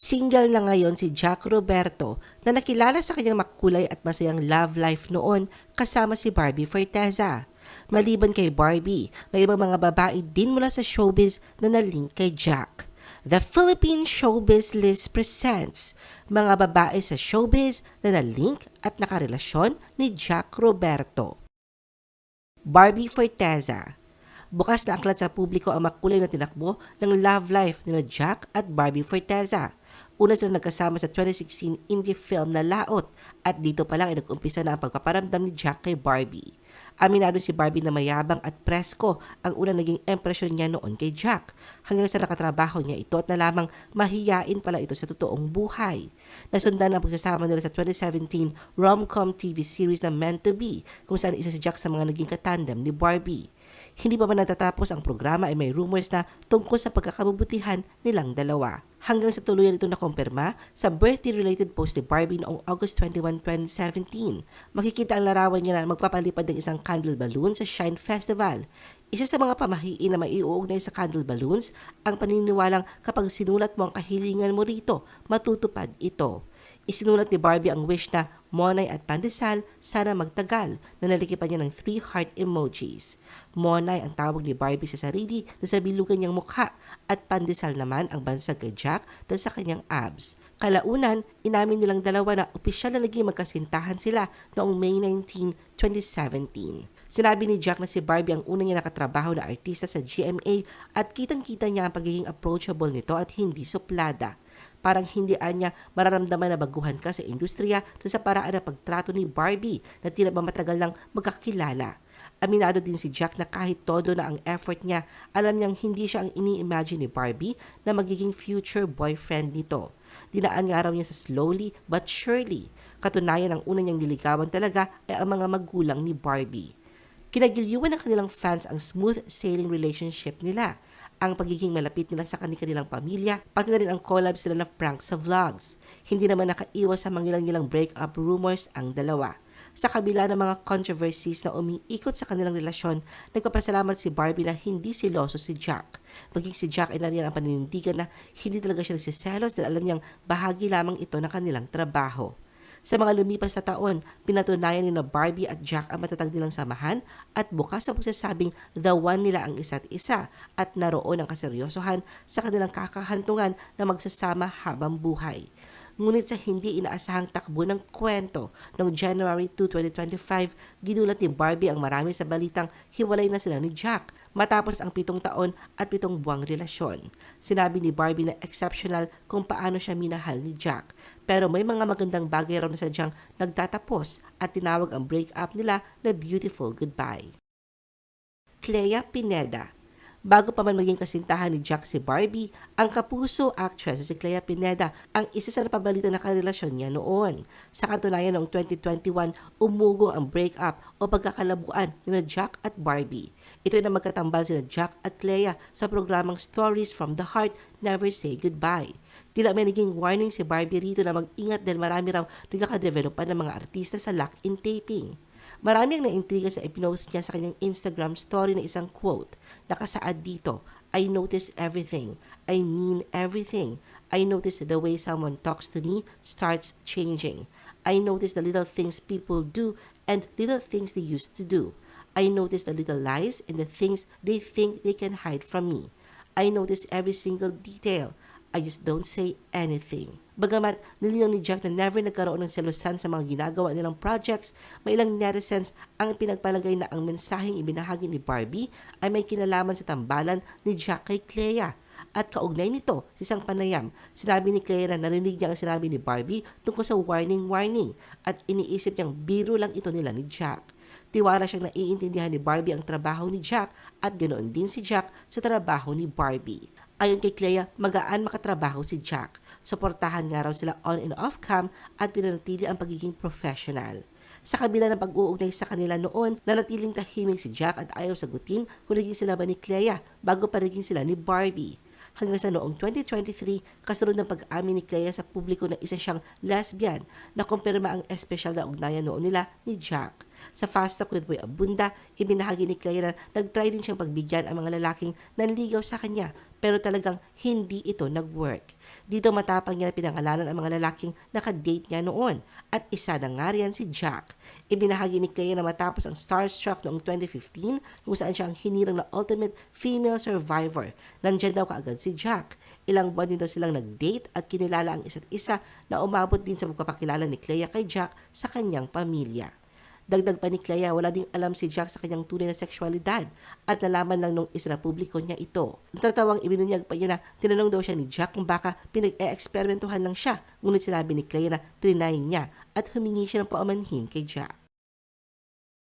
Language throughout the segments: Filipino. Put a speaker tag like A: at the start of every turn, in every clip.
A: Single na ngayon si Jack Roberto na nakilala sa kanyang makulay at masayang love life noon kasama si Barbie Forteza. Maliban kay Barbie, may ibang mga babae din mula sa showbiz na nalink kay Jack. The Philippine Showbiz List presents mga babae sa showbiz na nalink at nakarelasyon ni Jack Roberto. Barbie Forteza Bukas na aklat sa publiko ang makulay na tinakbo ng love life ni Jack at Barbie Forteza. Una sila nagkasama sa 2016 indie film na Laot at dito pa lang ay nag-umpisa na ang pagpaparamdam ni Jack kay Barbie. Aminado si Barbie na mayabang at presko ang unang naging impresyon niya noon kay Jack. Hanggang sa nakatrabaho niya ito at nalamang mahiyain pala ito sa totoong buhay. Nasundan ang pagsasama nila sa 2017 rom-com TV series na Meant to Be kung saan isa si Jack sa mga naging katandem ni Barbie. Hindi pa man natatapos ang programa ay may rumors na tungkol sa pagkakabubutihan nilang dalawa. Hanggang sa tuluyan ito nakumpirma sa birthday-related post ni Barbie noong August 21, 2017. Makikita ang larawan niya na magpapalipad ng isang candle balloon sa Shine Festival. Isa sa mga pamahiin na maiuugnay sa candle balloons ang paniniwalang kapag sinulat mo ang kahilingan mo rito, matutupad ito. Isinulat ni Barbie ang wish na Monay at Pandesal sana magtagal na nalikipan niya ng three heart emojis. Monay ang tawag ni Barbie sa sarili na sa bilugan niyang mukha at Pandesal naman ang bansag kay Jack dahil sa kanyang abs. Kalaunan, inamin nilang dalawa na opisyal na naging magkasintahan sila noong May 19, 2017. Sinabi ni Jack na si Barbie ang unang niya nakatrabaho na artista sa GMA at kitang-kita niya ang pagiging approachable nito at hindi suplada. Parang hindi anya mararamdaman na baguhan ka sa industriya sa paraan ng pagtrato ni Barbie na tila ba matagal lang magkakilala. Aminado din si Jack na kahit todo na ang effort niya, alam niyang hindi siya ang ini-imagine ni Barbie na magiging future boyfriend nito. Dinaan nga raw niya sa slowly but surely. Katunayan ang una niyang niligawan talaga ay ang mga magulang ni Barbie. Kinagilyuan ng kanilang fans ang smooth sailing relationship nila ang pagiging malapit nila sa kanilang pamilya, pati na rin ang collab sila ng prank sa vlogs. Hindi naman nakaiwas sa mangilang-ngilang breakup rumors ang dalawa. Sa kabila ng mga controversies na umiikot sa kanilang relasyon, nagpapasalamat si Barbie na hindi siloso si Jack. Maging si Jack ay nariyan ang paninindigan na hindi talaga siya nagsiselos dahil alam niyang bahagi lamang ito ng kanilang trabaho. Sa mga lumipas na taon, pinatunayan ni Barbie at Jack ang matatag nilang samahan at bukas ang pagsasabing the one nila ang isa't isa at naroon ang kaseryosohan sa kanilang kakahantungan na magsasama habang buhay ngunit sa hindi inaasahang takbo ng kwento noong January 2, 2025, ginulat ni Barbie ang marami sa balitang hiwalay na sila ni Jack matapos ang pitong taon at pitong buwang relasyon. Sinabi ni Barbie na exceptional kung paano siya minahal ni Jack. Pero may mga magandang bagay raw na sadyang nagtatapos at tinawag ang breakup nila na beautiful goodbye. Clea Pineda Bago pa man maging kasintahan ni Jack si Barbie, ang kapuso actress si Clea Pineda ang isa sa napabalita na karelasyon niya noon. Sa katunayan noong 2021, umugo ang breakup o pagkakalabuan ni Jack at Barbie. Ito ay na magkatambal sina Jack at Clea sa programang Stories from the Heart, Never Say Goodbye. Tila may naging warning si Barbie rito na mag-ingat dahil marami raw nagkakadevelopan ng mga artista sa lock-in taping. Marami ang naintriga sa ipinost niya sa kanyang Instagram story na isang quote. Nakasaad dito, I notice everything. I mean everything. I notice the way someone talks to me starts changing. I notice the little things people do and little things they used to do. I notice the little lies and the things they think they can hide from me. I notice every single detail. I just don't say anything. Bagamat nilinaw ni Jack na never nagkaroon ng selosan sa mga ginagawa nilang projects, may ilang netizens ang pinagpalagay na ang mensaheng ibinahagi ni Barbie ay may kinalaman sa tambalan ni Jack kay Clea. At kaugnay nito, sa isang panayam, sinabi ni Clea na narinig niya ang sinabi ni Barbie tungkol sa warning-warning at iniisip niyang biro lang ito nila ni Jack. Tiwala siyang naiintindihan ni Barbie ang trabaho ni Jack at ganoon din si Jack sa trabaho ni Barbie. Ayon kay Clea, magaan makatrabaho si Jack. Suportahan nga raw sila on and off cam at pinanatili ang pagiging professional. Sa kabila ng pag-uugnay sa kanila noon, nanatiling tahimik si Jack at ayaw sagutin kung naging sila ba ni Clea bago pa naging sila ni Barbie. Hanggang sa noong 2023, kasunod ng pag-amin ni Clea sa publiko na isa siyang lesbian na kumpirma ang espesyal na ugnayan noon nila ni Jack. Sa Fast Talk with Boy Abunda, ibinahagi ni Clea na nag-try din siyang pagbigyan ang mga lalaking nanligaw sa kanya pero talagang hindi ito nag-work. Dito matapang niya pinangalanan ang mga lalaking nakadate niya noon at isa na nga riyan si Jack. Ibinahagi ni Clea na matapos ang Starstruck noong 2015 kung saan siya ang hinirang na ultimate female survivor. Nandyan daw kaagad si Jack. Ilang buwan din daw silang nag-date at kinilala ang isa't isa na umabot din sa pagpapakilala ni Clea kay Jack sa kanyang pamilya. Dagdag pa ni Clea, wala ding alam si Jack sa kanyang tunay na sexualidad at nalaman lang nung isa na publiko niya ito. Natatawang ibinunyag pa niya na tinanong daw siya ni Jack kung baka pinag-e-eksperimentuhan lang siya. Ngunit sinabi ni Clea na trinay niya at humingi siya ng paumanhin kay Jack.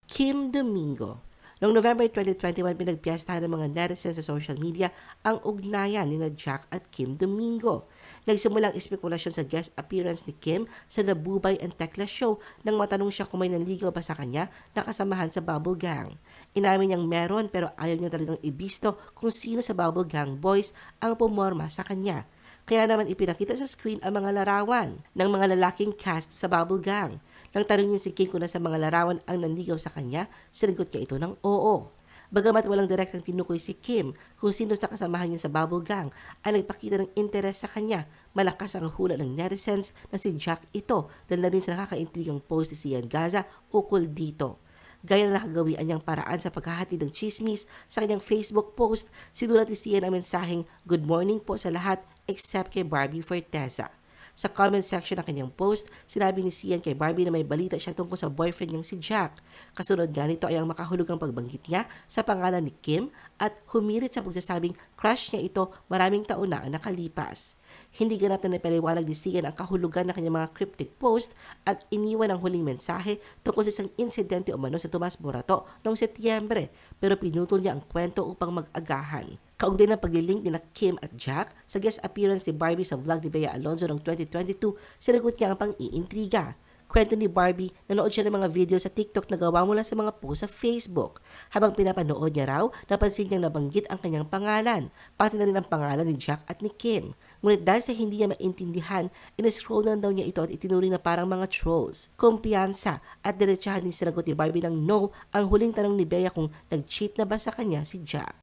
A: Kim Domingo Noong November 2021, pinagpiyastahan ng mga netizens sa social media ang ugnayan ni Jack at Kim Domingo. Nagsimula ang espekulasyon sa guest appearance ni Kim sa The Bubay and Tekla Show nang matanong siya kung may nanligaw ba sa kanya na kasamahan sa Bubble Gang. Inamin niyang meron pero ayaw niya talagang ibisto kung sino sa Bubble Gang boys ang pumorma sa kanya. Kaya naman ipinakita sa screen ang mga larawan ng mga lalaking cast sa Bubble Gang. Nang tanongin si Kim kung nasa mga larawan ang nanligaw sa kanya, sinagot niya ito ng oo. Bagamat walang direktang tinukoy si Kim kung sino sa kasamahan niya sa Bubble Gang ay nagpakita ng interes sa kanya, malakas ang hula ng netizens na si Jack ito dahil na rin sa nakakaintrigang post ni Sian Gaza ukol dito. Gaya na nakagawian niyang paraan sa paghahatid ng chismis sa kanyang Facebook post, sinulat ni Sian ang mensaheng Good morning po sa lahat except kay Barbie Forteza. Sa comment section ng kanyang post, sinabi ni Sian kay Barbie na may balita siya tungkol sa boyfriend niyang si Jack. Kasunod nga nito ay ang makahulugang pagbanggit niya sa pangalan ni Kim at humirit sa pagsasabing crush niya ito maraming taon na ang nakalipas. Hindi ganap na napaliwanag ni Sian ang kahulugan ng kanyang mga cryptic post at iniwan ang huling mensahe tungkol sa isang insidente umano sa Tomas Morato noong Setyembre pero pinutol niya ang kwento upang mag-agahan. Kaugnay ng paglilink ni na Kim at Jack sa guest appearance ni Barbie sa vlog ni Bea Alonzo noong 2022, sinagot niya ang pang-iintriga. Kwento ni Barbie, nanood siya ng mga video sa TikTok na gawa mula sa mga post sa Facebook. Habang pinapanood niya raw, napansin niyang nabanggit ang kanyang pangalan, pati na rin ang pangalan ni Jack at ni Kim. Ngunit dahil sa hindi niya maintindihan, in-scroll na daw niya ito at itinuring na parang mga trolls. Kumpiyansa at diretsahan din sinagot ni Barbie ng no ang huling tanong ni Bea kung nag-cheat na ba sa kanya si Jack.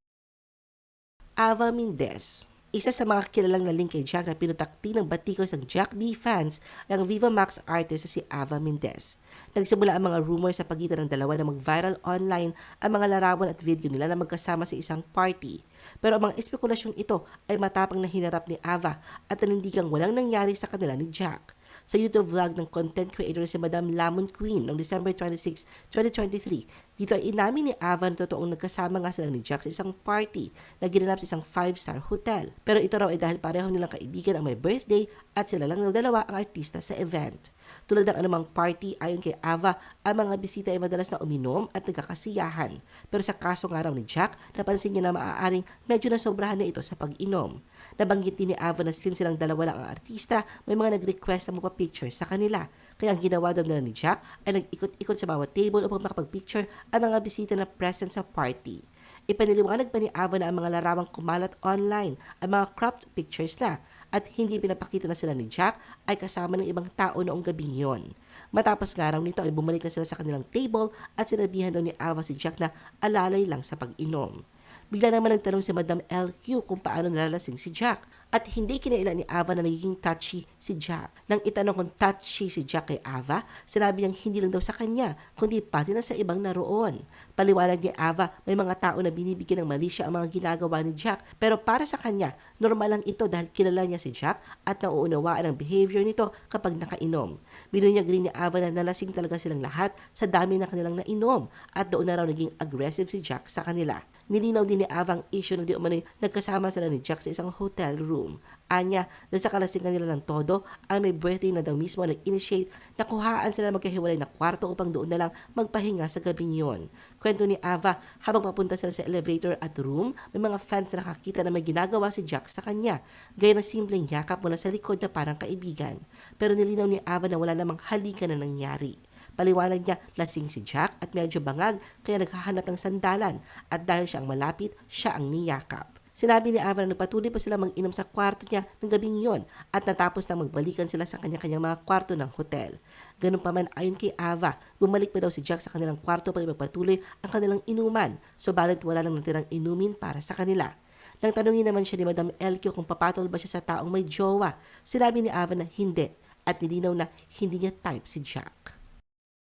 A: Ava Mendez. Isa sa mga kilalang na link kay Jack na pinutakti ng batikos ng Jack D fans ay ang Viva Max artist na si Ava Mendez. Nagsimula ang mga rumors sa pagitan ng dalawa na mag-viral online ang mga larawan at video nila na magkasama sa isang party. Pero ang mga espekulasyong ito ay matapang na hinarap ni Ava at nanindigang walang nangyari sa kanila ni Jack sa YouTube vlog ng content creator si Madam Lamon Queen noong December 26, 2023. Dito ay inamin ni Ava na totoong nagkasama nga sila ni Jack sa isang party na ginanap sa isang 5-star hotel. Pero ito raw ay dahil pareho nilang kaibigan ang may birthday at sila lang daw dalawa ang artista sa event. Tulad ng anumang party, ayon kay Ava, ang mga bisita ay madalas na uminom at nagkakasiyahan. Pero sa kaso nga raw ni Jack, napansin niya na maaaring medyo nasobrahan na ito sa pag-inom. Nabanggit din ni Ava na since silang dalawa lang ang artista, may mga nag-request na magpa-picture sa kanila. Kaya ang ginawa daw nila ni Jack ay nag-ikot-ikot sa bawat table upang makapag-picture ang mga bisita na present sa party. Ipaniliwanag pa ni Ava na ang mga larawang kumalat online ang mga cropped pictures na at hindi pinapakita na sila ni Jack ay kasama ng ibang tao noong gabing yon. Matapos nga raw nito ay bumalik na sila sa kanilang table at sinabihan daw ni Ava si Jack na alalay lang sa pag-inom. Bigla naman nagtanong si Madam LQ kung paano nalalasing si Jack at hindi kinailan ni Ava na nagiging touchy si Jack. Nang itanong kung touchy si Jack kay Ava, sinabi niyang hindi lang daw sa kanya, kundi pati na sa ibang naroon. Paliwanag ni Ava, may mga tao na binibigyan ng mali siya ang mga ginagawa ni Jack, pero para sa kanya, normal lang ito dahil kilala niya si Jack at nauunawaan ang behavior nito kapag nakainom. Binunyag rin ni Ava na nalasing talaga silang lahat sa dami na kanilang nainom at doon na raw naging aggressive si Jack sa kanila. Nilinaw din ni Ava ang issue na di umano'y nagkasama sila ni Jack sa isang hotel room. Anya, dahil sa kalasingan nila ng todo, ay may birthday na daw mismo nag-initiate na kuhaan sila magkahiwalay na kwarto upang doon na lang magpahinga sa gabing yon. Kwento ni Ava, habang papunta sila sa elevator at room, may mga fans na nakakita na may ginagawa si Jack sa kanya, gaya ng simpleng yakap mula sa likod na parang kaibigan. Pero nilinaw ni Ava na wala namang halika na nangyari. Paliwanag niya, lasing si Jack at medyo bangag kaya naghahanap ng sandalan at dahil siya ang malapit, siya ang niyakap. Sinabi ni Ava na nagpatuloy pa sila mag-inom sa kwarto niya ng gabing yon at natapos na magbalikan sila sa kanya-kanyang mga kwarto ng hotel. Ganun pa man ayon kay Ava, bumalik pa daw si Jack sa kanilang kwarto para magpatuloy ang kanilang inuman, subalit wala lang natirang inumin para sa kanila. Nang tanungin naman siya ni Madam Elkyo kung papatol ba siya sa taong may jowa, sinabi ni Ava na hindi at nilinaw na hindi niya type si Jack.